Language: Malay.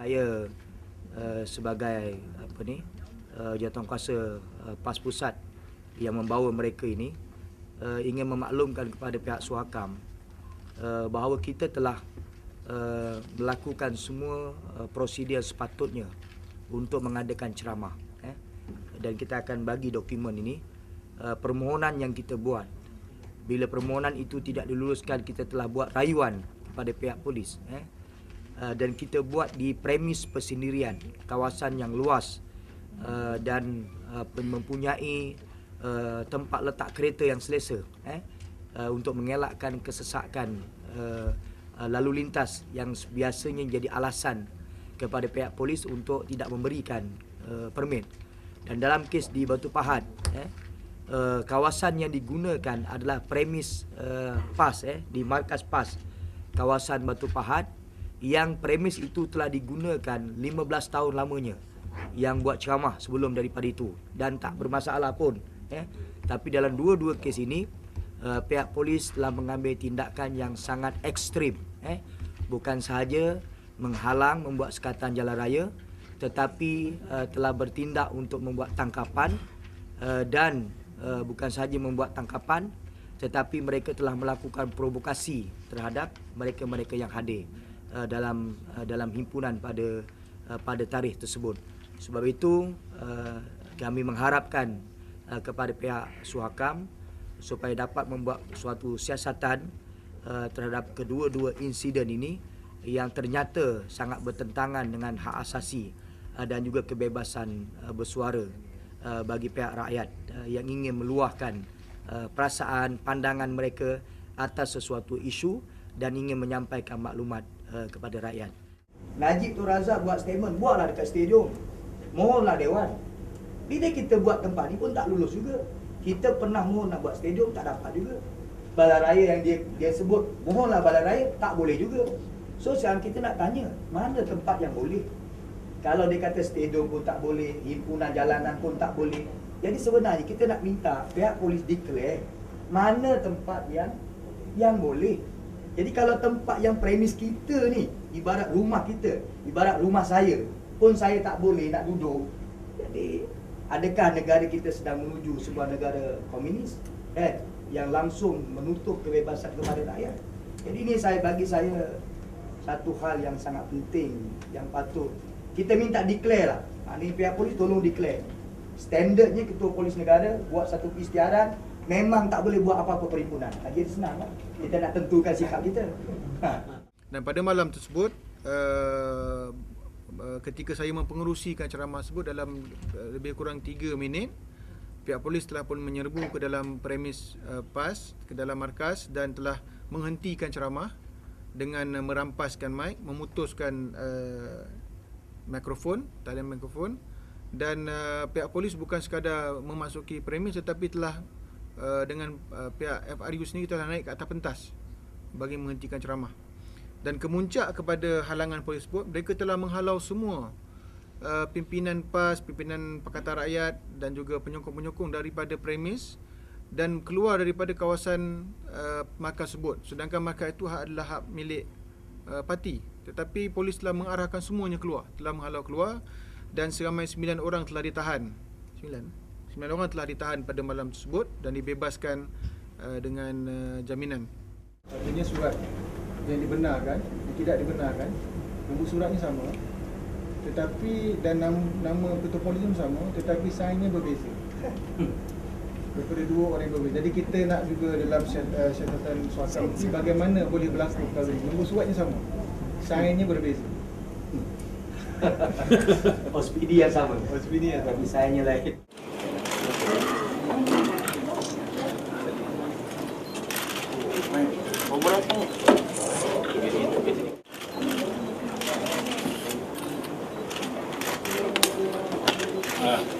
Saya uh, sebagai apa ni uh, jawatankuasa uh, PAS Pusat yang membawa mereka ini uh, ingin memaklumkan kepada pihak Suhakam uh, bahawa kita telah uh, melakukan semua uh, prosedur sepatutnya untuk mengadakan ceramah eh. dan kita akan bagi dokumen ini uh, permohonan yang kita buat bila permohonan itu tidak diluluskan kita telah buat rayuan kepada pihak polis eh Uh, dan kita buat di premis persendirian kawasan yang luas uh, dan uh, mempunyai uh, tempat letak kereta yang selesa eh? Uh, untuk mengelakkan kesesakan uh, uh, lalu lintas yang biasanya jadi alasan kepada pihak polis untuk tidak memberikan uh, permit. Dan dalam kes di Batu Pahat eh uh, kawasan yang digunakan adalah premis uh, PAS eh di markas PAS kawasan Batu Pahat yang premis itu telah digunakan 15 tahun lamanya yang buat ceramah sebelum daripada itu. Dan tak bermasalah pun eh. Tapi dalam dua-dua kes ini uh, pihak polis telah mengambil tindakan yang sangat ekstrim eh. Bukan sahaja menghalang membuat sekatan jalan raya tetapi uh, telah bertindak untuk membuat tangkapan uh, dan uh, bukan sahaja membuat tangkapan tetapi mereka telah melakukan provokasi terhadap mereka-mereka yang hadir uh, dalam uh, dalam himpunan pada uh, pada tarikh tersebut. Sebab itu uh, kami mengharapkan uh, kepada pihak Suhakam supaya dapat membuat suatu siasatan uh, terhadap kedua-dua insiden ini yang ternyata sangat bertentangan dengan hak asasi uh, dan juga kebebasan uh, bersuara uh, bagi pihak rakyat uh, yang ingin meluahkan uh, perasaan pandangan mereka atas sesuatu isu dan ingin menyampaikan maklumat uh, kepada rakyat. Najib tu Razak buat statement, buatlah dekat stadium. Mohonlah Dewan. Bila kita buat tempat ni pun tak lulus juga. Kita pernah mohon nak buat stadium, tak dapat juga. Balai raya yang dia dia sebut, mohonlah balai raya, tak boleh juga. So sekarang kita nak tanya, mana tempat yang boleh? Kalau dia kata stadium pun tak boleh, himpunan jalanan pun tak boleh. Jadi sebenarnya kita nak minta pihak polis declare mana tempat yang yang boleh. Jadi kalau tempat yang premis kita ni ibarat rumah kita, ibarat rumah saya pun saya tak boleh nak duduk. Jadi adakah negara kita sedang menuju sebuah negara komunis eh yang langsung menutup kebebasan kepada rakyat. Jadi ini saya bagi saya satu hal yang sangat penting yang patut kita minta declare lah. Ha, ni pihak polis tolong declare. Standardnya ketua polis negara buat satu istiaran memang tak boleh buat apa-apa perhimpunan. Jadi senang lah. Kita nak tentukan sikap kita. Ha. Dan pada malam tersebut uh, ketika saya mempengerusikan ceramah tersebut dalam uh, lebih kurang 3 minit pihak polis telah pun menyerbu ke dalam premis uh, PAS ke dalam markas dan telah menghentikan ceramah dengan merampaskan mic, memutuskan uh, mikrofon, talian mikrofon dan uh, pihak polis bukan sekadar memasuki premis tetapi telah uh, dengan uh, pihak FRU sendiri telah naik ke atas pentas bagi menghentikan ceramah. Dan kemuncak kepada halangan polis tersebut, mereka telah menghalau semua uh, pimpinan PAS, pimpinan Pakatan Rakyat dan juga penyokong-penyokong daripada premis dan keluar daripada kawasan uh, markas tersebut. Sedangkan markas itu adalah hak milik uh, parti. Tetapi polis telah mengarahkan semuanya keluar, telah menghalau keluar dan seramai 9 orang telah ditahan. 9. 9 orang telah ditahan pada malam tersebut dan dibebaskan uh, dengan uh, jaminan. Artinya surat yang dibenarkan, yang tidak dibenarkan, nombor suratnya sama. Tetapi dan nama, nama ketua polis pun sama, tetapi signnya berbeza. Daripada dua orang yang berbeza. Jadi kita nak juga dalam syat- uh, syaratan suasana ini bagaimana boleh berlaku perkara ini. Nombor suratnya sama. Signnya berbeza. OSPD yang sama. OSPD yang sama. Tapi sayangnya lain. Yeah.